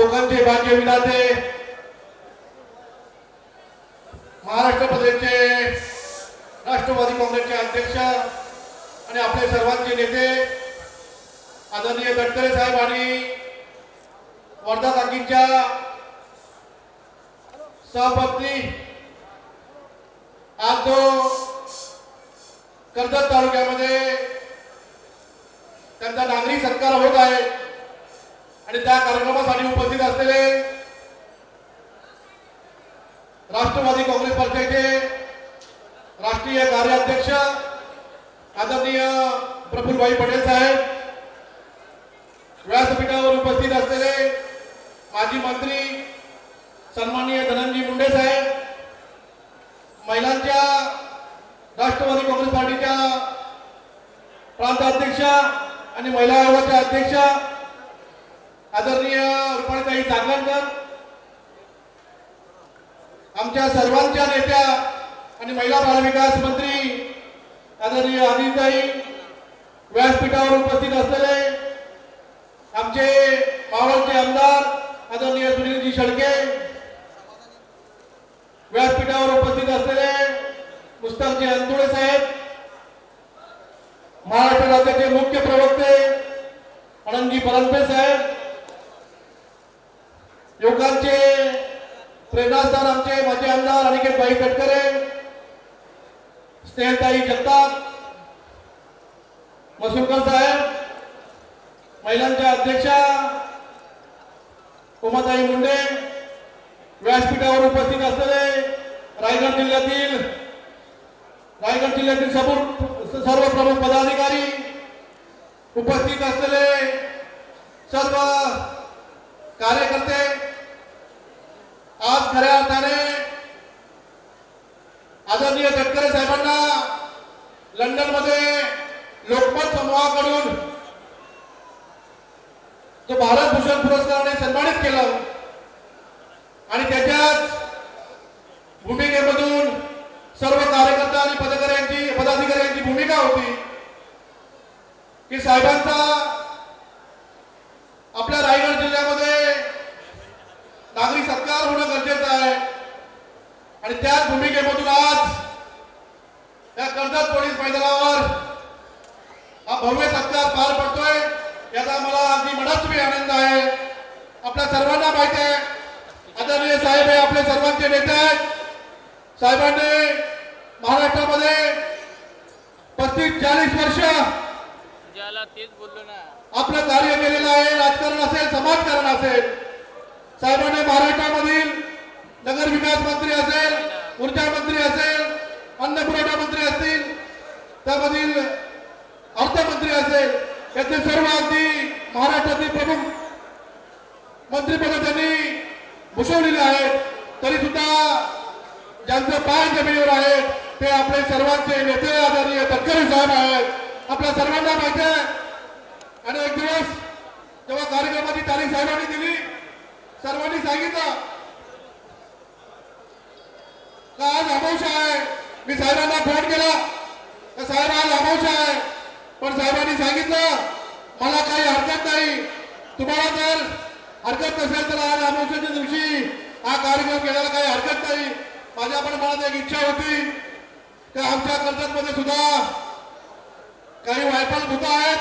कोकणचे भाग्य विधाते महाराष्ट्र प्रदेशचे राष्ट्रवादी काँग्रेसचे अध्यक्ष आणि आपले सर्वांचे नेते आदरणीय गडकरी साहेब आणि वर्धा काकींच्या सहपत्नी आज जो कर्जत तालुक्यामध्ये त्यांचा नागरी सत्कार होत आहे. आणि त्या कार्यक्रमासाठी उपस्थित असलेले राष्ट्रवादी काँग्रेस पक्षाचे राष्ट्रीय कार्याध्यक्ष आदरणीय प्रफुलभाई पटेल साहेब व्यासपीठावर उपस्थित असलेले माजी मंत्री सन्माननीय धनंजय मुंडे साहेब महिलांच्या राष्ट्रवादी काँग्रेस पार्टीच्या प्रांताध्यक्षा आणि महिला आयोगाच्या अध्यक्षा आदरणीय रुपाणीताई चाकणकर आमच्या सर्वांच्या नेत्या आणि महिला बालविकास मंत्री आदरणीय अनिताई व्यासपीठावर उपस्थित असलेले आमचे मावळचे आमदार आदरणीय सुनीलजी शेळके व्यासपीठावर उपस्थित असलेले मुस्ताफजी अंतुळे साहेब महाराष्ट्र राज्याचे मुख्य प्रवक्ते आनंदजी परंपे साहेब युवकांचे प्रेरणास्थान आमचे माजी आमदार अनिकेत भाई तटकरे स्नेहताई जगताप मसुरकर साहेब महिलांच्या अध्यक्षा उमाताई मुंडे व्यासपीठावर उपस्थित असलेले रायगड जिल्ह्यातील रायगड जिल्ह्यातील सर्व सर्व प्रमुख पदाधिकारी उपस्थित असलेले सर्व कार्यकर्ते आज खऱ्या अर्थाने आदरणीय गडकरी साहेबांना लंडन मध्ये लोकमत समूहाकडून तो भारत भूषण पुरस्काराने सन्मानित केलं. आणि त्याच्याच भूमिकेमधून सर्व कार्यकर्ता आणि पदाधिकाऱ्यांची पदाधिकाऱ्यांची भूमिका होती. की साहेबांचा आपल्या रायगड जिल्ह्यामध्ये नागरिक सत्कार होणं गरजेचं आहे. आणि त्याच भूमिकेमधून आज या कर्जत मैदानावर. हा भव्य सत्कार पार पडतोय. याचा मला अगदी मनस्वी आनंद आहे. आपल्या सर्वांना माहिती आहे. आदरणीय साहेब हे आपले सर्वांचे नेते आहेत. साहेबांनी महाराष्ट्रामध्ये पस्तीस चाळीस वर्ष आपलं कार्य केलेलं आहे. राजकारण असेल समाजकारण असेल. साहेबांनी महाराष्ट्रामधील नगर विकास मंत्री असेल ऊर्जा मंत्री असेल अन्न पुरवठा मंत्री असतील त्यामधील अर्थमंत्री असेल याचे सर्व अगदी महाराष्ट्रातील प्रमुख मंत्रिपद त्यांनी भूषवलेली आहेत. तरी सुद्धा ज्यांचं पाय जमिनीवर आहेत ते आपले सर्वांचे नेते आदरणीय तटकरे साहेब आहेत. आपल्या सर्वांना माहिती आहे. आणि एक दिवस जेव्हा कार्यक्रमाची तारीख साहेबांनी दिली सर्वांनी सांगितलं का आज अमोश आहे? मी साहेबांना फोन केला. का साहेब आज अमावस्या आहे. पण साहेबांनी सांगितलं मला काही हरकत नाही. तुम्हाला जर हरकत नसेल तर आज अमावस्याच्या दिवशी हा कार्यक्रम घेण्याला काही हरकत नाही. माझ्या पण मनात एक इच्छा होती. की आमच्या कर्जतमध्ये सुद्धा काही वायफल भूत आहेत.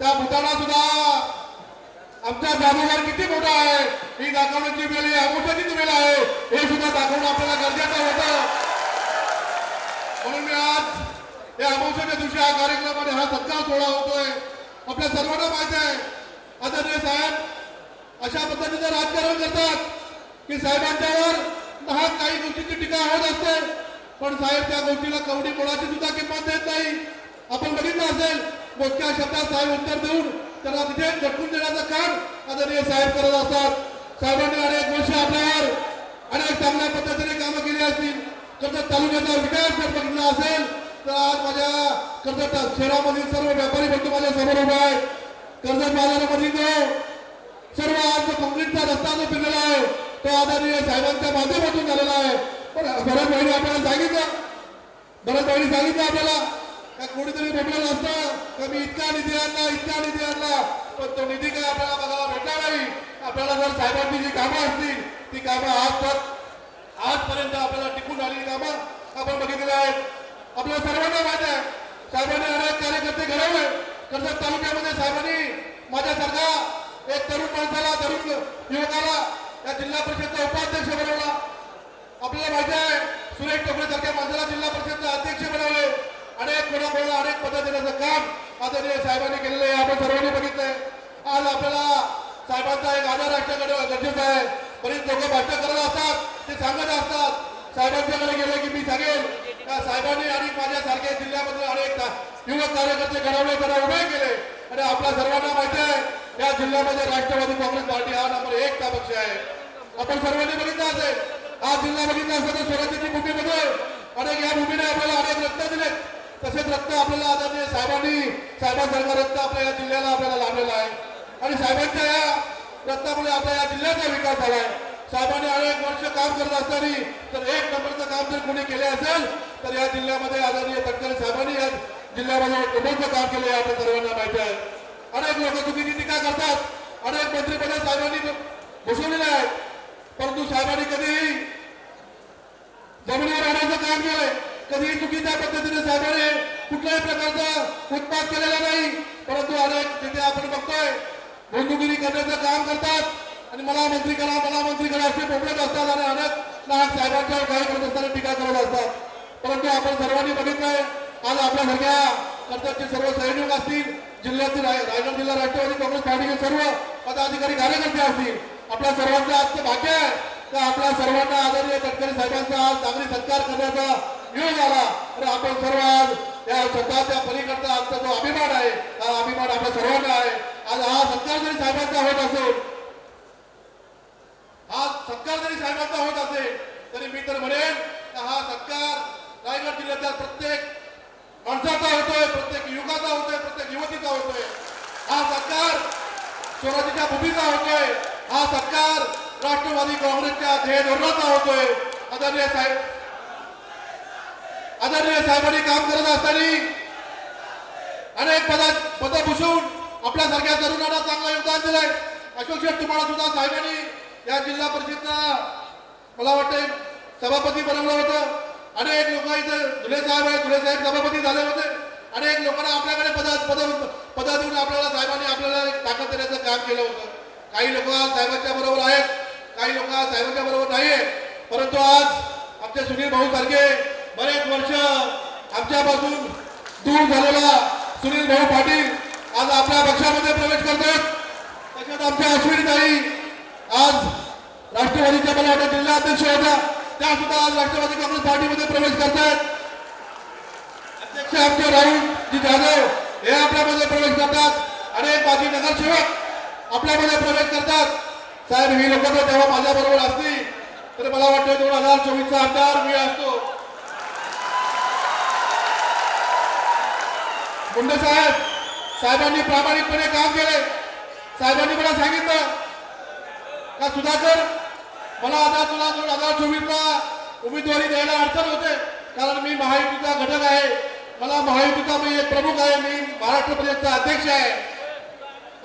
त्या भूताना सुद्धा आमचा जादूगार किती मोठा आहे ही दाखवण्याची वेळ ही अमोशाची वेळ आहे. हे सुद्धा दाखवणं आपल्याला गरजेचं होतं. म्हणून मी आज या अमोशाच्या दिवशी हा कार्यक्रमाने हा सत्कार सोहळा होतोय. आपल्या सर्वांना माहिती आहे आदरणीय साहेब अशा पद्धतीचं राजकारण करतात की साहेबांच्यावर दहा काही गोष्टीची टीका होत असते पण साहेब त्या गोष्टीला कवडी कोणाची सुद्धा किंमत देत नाही. आपण बघितलं असेल मोजक्या शब्दात साहेब उत्तर देऊन त्यांना तिथे झटकून देण्याचं काम आदरणीय साहेब करत असतात. साहेबांनी अनेक वर्ष आपल्यावर अनेक चांगल्या पद्धतीने कामं केली असतील. कर्जत तालुक्याचा विकास जर बघितला असेल तर आज माझ्या कर्जत शहरामधील सर्व व्यापारी बंधू माझ्यासमोर उभे आहेत. कर्जत बाजारामधील जो सर्व आज जो काँक्रीटचा रस्ता जो फिरलेला आहे तो आदरणीय साहेबांच्या माध्यमातून झालेला आहे. पण बऱ्याच बहिणी आपल्याला सांगितलं. बऱ्याच बहिणी सांगितलं आपल्याला का कोणीतरी बोललेलं असतं का मी इतका निधी आणला इतका निधी आणला पण तो निधी काय आपल्याला बघायला भेटला नाही. आपल्याला जर साहेबांची जी कामं असतील ती कामं आजपर्यंत आजपर्यंत आपल्याला टिकून आलेली कामं आपण बघितलेली आहेत. आपल्या सर्वांना माहिती आहे. साहेबांनी अनेक कार्यकर्ते घडवले. कर्जत तालुक्यामध्ये साहेबांनी माझ्यासारखा एक तरुण माणसाला तरुण युवकाला या जिल्हा परिषदचा उपाध्यक्ष बनवला. आपल्याला माहिती आहे सुरेश टोपरे सारख्या माणसाला जिल्हा परिषदचा अध्यक्ष बनवले. अनेक कोणाकोणाला अनेक पद देण्याचं काम आदरणीय साहेबांनी केलेलं आहे. आपण सर्वांनी बघितलंय. आज आपल्याला साहेबांचा एक आधार राष्ट्राकडे गरजेचा आहे. बरीच लोक भाषण करत असतात. साहेबांच्याकडे गेलं की मी सांगेल का साहेबांनी आणि माझ्यासारख्या जिल्ह्यामध्ये अनेक युवक कार्यकर्ते घडवले त्यांना उभे केले. आणि आपल्या सर्वांना माहिती आहे या जिल्ह्यामध्ये राष्ट्रवादी काँग्रेस पार्टी हा नंबर एक चा पक्ष आहे. आपण सर्वांनी बघितलं असेल हा जिल्हा बघितला असेल तर स्वराज्याची भूमीमध्ये अनेक या भूमीने आपल्याला अनेक रत्न दिले तसेच रत्न आपल्याला आदरणीय साहेबांनी साहेबांसारखा रत्न आपल्या या जिल्ह्याला आपल्याला लाभलेला आहे. आणि साहेबांच्या या रत्नामुळे आपल्या या जिल्ह्याचा विकास झाला आहे. साहेबांनी अनेक वर्ष काम करत असताना तर एक नंबरचं काम जर कोणी केले असेल तर या जिल्ह्यामध्ये आदरणीय तटकरे साहेबांनी या जिल्ह्यामध्ये एक नंबरचं काम केले आहे आपल्या सर्वांना माहिती आहे. अनेक लोक चुकीची टीका करतात. अनेक मंत्रिपद साहेबांनी घुसवलेले आहेत. परंतु साहेबांनी कधीही जमिनीवर आणायचं काम केलंय. कधीही चुकीच्या पद्धतीने साहेबांनी कुठल्याही प्रकारचा उत्पाद केलेला नाही. परंतु अनेक तिथे आपण बघतोय बंधुगिरी करण्याचं काम करतात. आणि मला मंत्री कलाम अशी मंत्री बोलत असतात आणि अनेक लहान साहेबांच्या काही करत असताना टीका करत असतात. परंतु आपण सर्वांनी बघितलंय आज आपल्यासारख्या कर्तव्यचे सर्व सैनिक असतील जिल्ह्यातील रायगड जिल्हा राष्ट्रवादी काँग्रेस पार्टीचे सर्व पदाधिकारी कार्यकर्ते असतील. आपल्या सर्वांचं आजचं भाग्य आहे तर आपल्या सर्वांना आदरणीय गडकरी साहेबांचा आज चांगली सत्कार करण्याचा योग आला. तर आपण सर्व आज या स्वतःच्या पलीकडचा आजचा जो अभिमान आहे हा अभिमान आपल्या सर्वांना आहे. आज हा सत्कार जरी साहेबांचा होत असेल सत्कार जरी साहेबांचा होत असेल तरी मी तर म्हणेन हा सत्कार रायगड जिल्ह्याच्या प्रत्येक माणसाचा होतोय प्रत्येक युवकाचा होतोय प्रत्येक युवतीचा होतोय. हा सत्कार स्वराज्याच्या भूमीचा होतोय. हा सत्कार राष्ट्रवादी काँग्रेसच्या ध्येय धोरणाचा होतोय. आदरणीय साहेब आदरणीय साहेबांनी काम करत असताना अनेक पदा पद भूषवून आपल्यासारख्या तरुणांना चांगलं योगदान दिलंय. अशोक शेठ तुम्हाला सुद्धा साहेबांनी या जिल्हा परिषदचा मला वाटतं सभापती बनवलं होतं. अनेक लोक इथं धुले साहेब आहेत धुले साहेब सभापती झाले होते. अनेक लोकांना आपल्याकडे पदा पद पद देऊन आपल्याला साहेबांनी आपल्याला एक ताकद देण्याचं काम केलं होतं. काही लोक साहेबांच्या बरोबर आहेत काही लोक साहेबांच्या बरोबर नाही आहेत परंतु आज आमचे सुनील भाऊ सारखे बरेच वर्ष आमच्यापासून दूर झालेला सुनील भाऊ पाटील आज आपल्या पक्षामध्ये प्रवेश करतात तशात आमच्या अश्विनी ताई आज राष्ट्रवादीच्या मला वाटतं जिल्हा अध्यक्ष होत्या. त्या सुद्धा आज राष्ट्रवादी काँग्रेस पार्टीमध्ये प्रवेश करतायत. अध्यक्ष आमचे राहुल जी जाधव हे आपल्यामध्ये प्रवेश करतात. अनेक माजी नगरसेवक आपल्यामध्ये प्रवेश करतात. साहेब ही लोक जर तेव्हा माझ्या बरोबर असतील. तर मला वाटतं दोन हजार चोवीसचा आमदार मी असतो. मुंडे साहेब साहेबांनी प्रामाणिकपणे काम केले साहेबांनी मला सांगितलं का सुधाकर? मला आता तुला दोन हजार चोवीसला उमेदवारी द्यायला अडचण होते. कारण मी महायुतीचा घटक आहे. मला महायुतीचा मी एक प्रमुख आहे. मी महाराष्ट्र प्रदेशचा अध्यक्ष आहे.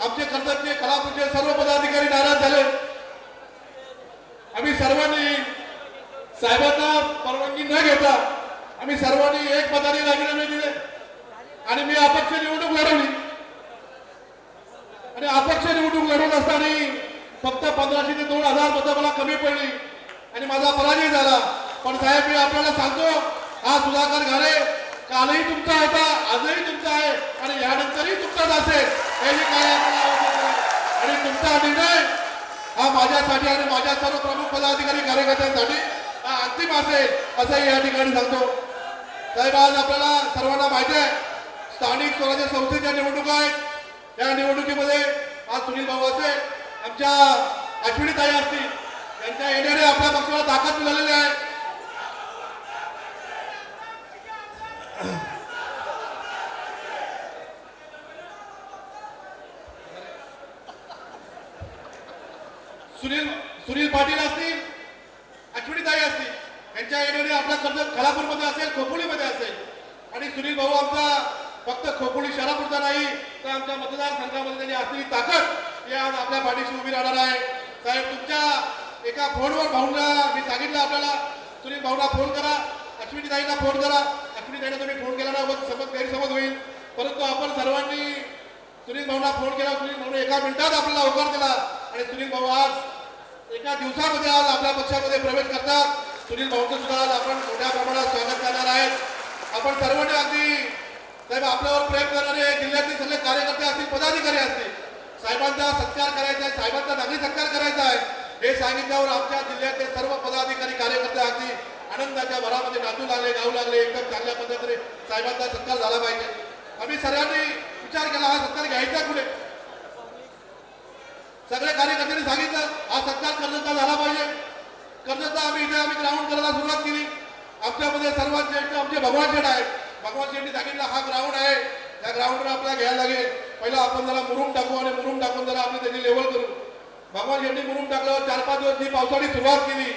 आमचे कर्तव्य कलापूरचे सर्व पदाधिकारी नाराज झाले. आम्ही सर्वांनी साहेबांना परवानगी न घेता आम्ही सर्वांनी एक पदाने राजीनामे दिले. आणि मी अपक्ष निवडणूक लढवली. आणि अपक्ष निवडणूक लढवत असताना फक्त पंधराशे ते दोन हजार मतं मला कमी पडली. आणि माझा पराजय झाला. पण साहेब मी आपल्याला सांगतो हा सुधाकर घाले कालही तुमचा होता आजही तुमचा आहे आणि यानंतरही तुमचाच असेल. हे काय आणि तुमचा निर्णय हा माझ्यासाठी आणि माझ्या सर्व प्रमुख पदाधिकारी कार्यकर्त्यांसाठी हा अंतिम असेल असंही या ठिकाणी सांगतो. साहेब आज आपल्याला सर्वांना माहिती आहे स्थानिक स्वराज्य संस्थेच्या निवडणुका आहेत. या निवडणुकीमध्ये आज सुनील भाऊ असेल आमच्या अश्विनी ताई असतील. त्यांच्या येण्याने आपल्या पक्षाला ताकद मिळालेली आहे सुनील सुनील पाटील असतील अश्विनी ताई असतील यांच्या येण्याने आपला कर्ज खलापूरमध्ये असेल खोपोलीमध्ये असेल आणि सुनील भाऊ आमचा फक्त खोपोली शहरापुरता नाही तर आमच्या मतदारसंघामध्ये त्यांनी असलेली ताकद हे आज आपल्या पाठीशी उभी राहणार आहे. साहेब तुमच्या एका फोनवर भाऊंना मी सांगितलं आपल्याला. सुनील भाऊला फोन करा. अश्विनी ताईला फोन करा. अश्विनी ताईला तुम्ही फोन केला ना समज गैरसमज होईल. परंतु आपण सर्वांनी सुनील भाऊला फोन केला. सुनील भाऊने एका मिनिटात आपल्याला होकार दिला. आणि सुनील भाऊ आज एका दिवसामध्ये आज आपल्या पक्षामध्ये प्रवेश करतात. सुनील भाऊचं सुद्धा आज आपण मोठ्या प्रमाणात स्वागत करणार आहेत. आपण सर्वांनी अगदी साहेब आपल्यावर प्रेम करणारे जिल्ह्यातील सगळे कार्यकर्ते असतील पदाधिकारी असतील साहेबांचा सत्कार करायचा आहे साहेबांचा नागरी सत्कार करायचा आहे. हे सांगितल्यावर आमच्या जिल्ह्यातले सर्व पदाधिकारी कार्यकर्ते अगदी आनंदाच्या भरामध्ये नाचू लागले गाऊ लागले एकदम चांगल्या पद्धतीने साहेबांचा सत्कार झाला पाहिजे. आम्ही सर्वांनी विचार केला हा सत्कार घ्यायचा कुठे? सगळ्या कार्यकर्त्यांनी सांगितलं हा सत्कार कर्जचा झाला पाहिजे. कर्जचा आम्ही इथे आम्ही ग्राउंड करायला सुरुवात केली. आमच्यामध्ये सर्वात ज्येष्ठ आमचे भगवान शेठ आहेत. भगवान शेठनी सांगितलं हा ग्राउंड आहे. त्या ग्राउंडवर आपल्याला घ्यायला लागेल. पहिला आपण जरा मुरुम टाकू आणि मुरुम टाकून जरा आपण त्याची लेवल करू. भगवान यांनी मुरुम टाकल्यावर चार पाच दिवस जी पावसाळी सुरुवात केली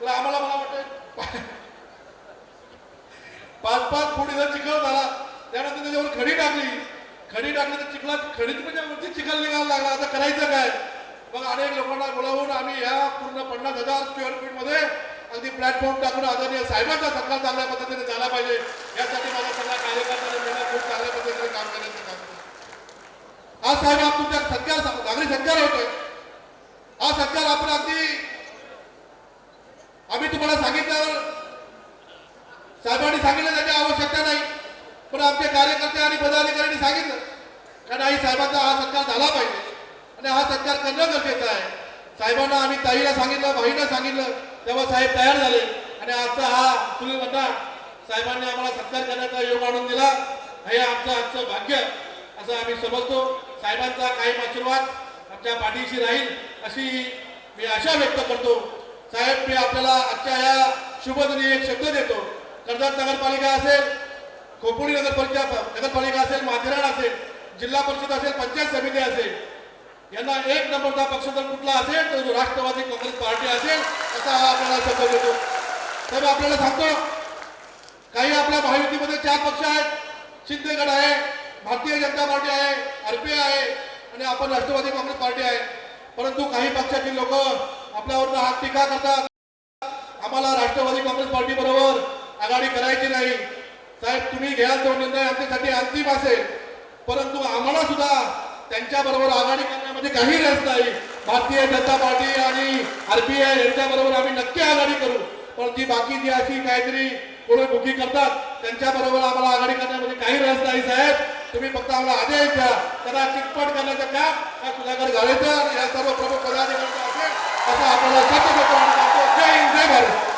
तर आम्हाला मला वाटतं पाच पाच फूट इथं चिखल झाला. त्यानंतर त्याच्यावर खडी टाकली. खडी टाकली तर चिखलात खडीत म्हणजे वरती चिखल निघायला लागला. आता करायचं काय? मग अनेक लोकांना बोलावून आम्ही या पूर्ण पन्नास हजार स्क्वेअर फीटमध्ये अगदी प्लॅटफॉर्म टाकून आदरणीय साहेबांचा सत्कार चांगल्या पद्धतीने झाला पाहिजे. यासाठी माझा सगळ्या कार्यकर्त्यांना खूप चांगल्या पद्धतीने काम करायचं काम आज साहेब आप तुमच्या सत्कार नागरी सत्कार होतोय. हा सत्कार आपण अगदी आम्ही तुम्हाला सांगितल्यावर साहेबांनी सांगितलं त्याची आवश्यकता नाही. पण आमचे कार्यकर्ते आणि पदाधिकाऱ्यांनी सांगितलं. कारण आई साहेबांचा हा सत्कार झाला पाहिजे. आणि हा सत्कार करणं गरजेचं आहे. साहेबांना आम्ही ताईला सांगितलं भाईला सांगितलं. तेव्हा साहेब तयार झाले. आणि आजचा हा तुम्ही म्हणता साहेबांनी आम्हाला सत्कार करण्याचा योग आणून दिला. हे आमचं आजचं भाग्य. असं आम्ही समजतो. साहेबांचा कायम आशीर्वाद आमच्या पाठीशी राहील अशी मी आशा व्यक्त करतो. साहेब मी आपल्याला आजच्या या शुभदिनी एक शब्द देतो. कर्जत नगरपालिका असेल खोपोली नगरपालिका नगरपालिका असेल माथेरान असेल जिल्हा परिषद असेल पंचायत समिती असेल यांना एक नंबरचा पक्ष जर कुठला असेल तर जो राष्ट्रवादी काँग्रेस पार्टी असेल असा हा आपल्याला शब्द देतो. साहेब आपल्याला सांगतो काही आपल्या महायुतीमध्ये चार पक्ष आहेत. शिंदेगड आहे भारतीय जनता पार्टी आहे आरपीआय आहे आणि आपण राष्ट्रवादी काँग्रेस पार्टी आहे. परंतु काही पक्षातील लोक आपल्यावर हात टीका करतात. आम्हाला राष्ट्रवादी काँग्रेस पार्टी बरोबर आघाडी करायची नाही. साहेब तुम्ही घ्याल तो निर्णय आमच्यासाठी अंतिम असेल. परंतु आम्हाला सुद्धा त्यांच्या बरोबर आघाडी करण्यामध्ये काही रस नाही. भारतीय जनता पार्टी आणि आरपीआय यांच्या बरोबर आम्ही नक्की आघाडी करू. पण जी बाकी जी अशी काहीतरी कोणी बुकी करतात त्यांच्या बरोबर आम्हाला आघाडी करण्यामध्ये काही रस नाही साहेब. तुम्ही फक्त आम्हाला आदेश द्या. त्यांना चिटपट करण्याचं काम या सुधाकर घालायचं या सर्व प्रमुख पदाधिकारी असेल असं आपल्याला सत्य जय हिंद जय भारत.